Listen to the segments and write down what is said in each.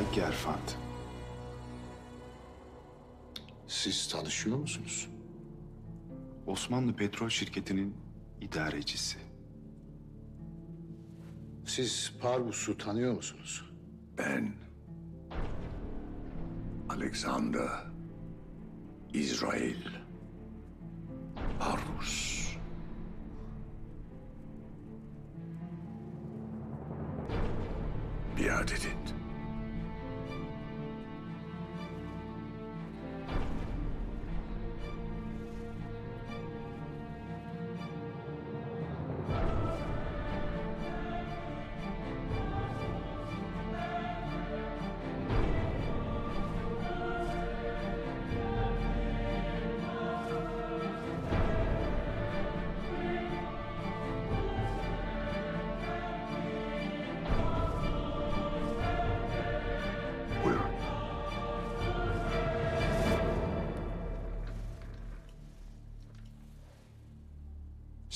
Bay Gerfant. Siz tanışıyor musunuz? Osmanlı Petrol Şirketi'nin idarecisi. Siz Parvus'u tanıyor musunuz? Ben Alexander İsrail Parvus. Biat edin.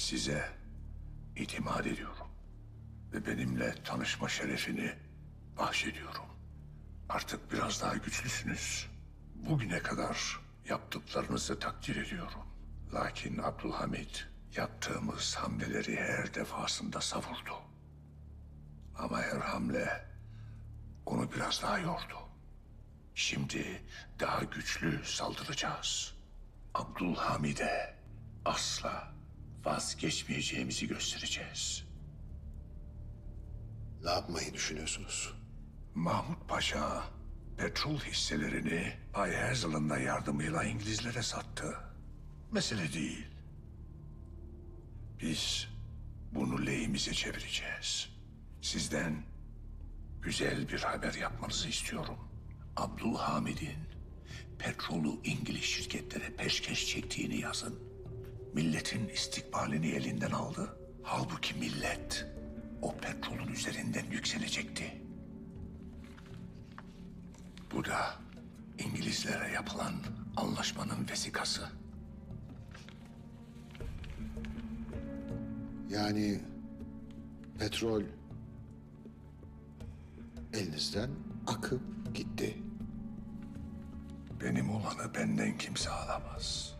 Size itimat ediyorum. Ve benimle tanışma şerefini bahşediyorum. Artık biraz daha güçlüsünüz. Bugüne kadar yaptıklarınızı takdir ediyorum. Lakin Abdülhamit yaptığımız hamleleri her defasında savurdu. Ama her hamle onu biraz daha yordu. Şimdi daha güçlü saldıracağız. Abdülhamid'e asla vazgeçmeyeceğimizi göstereceğiz. Ne yapmayı düşünüyorsunuz? Mahmut Paşa petrol hisselerini Bay Herzl'ın da yardımıyla İngilizlere sattı. Mesele değil. Biz bunu lehimize çevireceğiz. Sizden güzel bir haber yapmanızı istiyorum. Abdülhamid'in petrolü İngiliz şirketlere peşkeş çektiğini yazın. Milletin istikbalini elinden aldı. Halbuki millet o petrolün üzerinden yükselecekti. Bu da İngilizlere yapılan anlaşmanın vesikası. Yani petrol elinizden akıp gitti. Benim olanı benden kimse alamaz.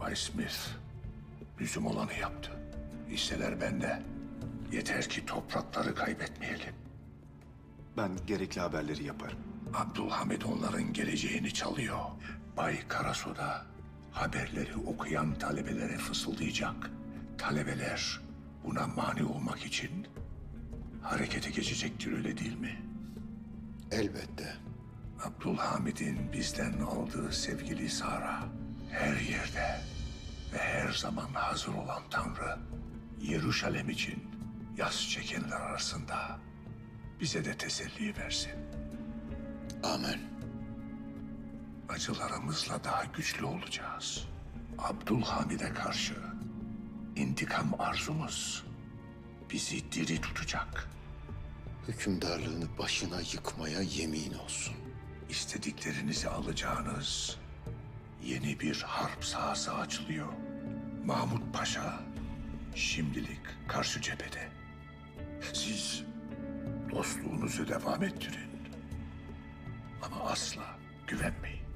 Bay Smith bizim olanı yaptı. Hisseler bende. Yeter ki toprakları kaybetmeyelim. Ben gerekli haberleri yaparım. Abdülhamid onların geleceğini çalıyor. Bay Karasu'da haberleri okuyan talebelere fısıldayacak. Talebeler buna mani olmak için harekete geçecektir öyle değil mi? Elbette. Abdülhamid'in bizden aldığı sevgili Sara her yerde ve her zaman hazır olan Tanrı Yeruşalem için yas çekenler arasında bize de teselli versin. Amen. Acılarımızla daha güçlü olacağız. Abdülhamid'e karşı intikam arzumuz bizi diri tutacak. Hükümdarlığını başına yıkmaya yemin olsun. İstediklerinizi alacağınız yeni bir harp sahası açılıyor. Mahmut Paşa şimdilik karşı cephede. Siz dostluğunuzu devam ettirin. Ama asla güvenmeyin.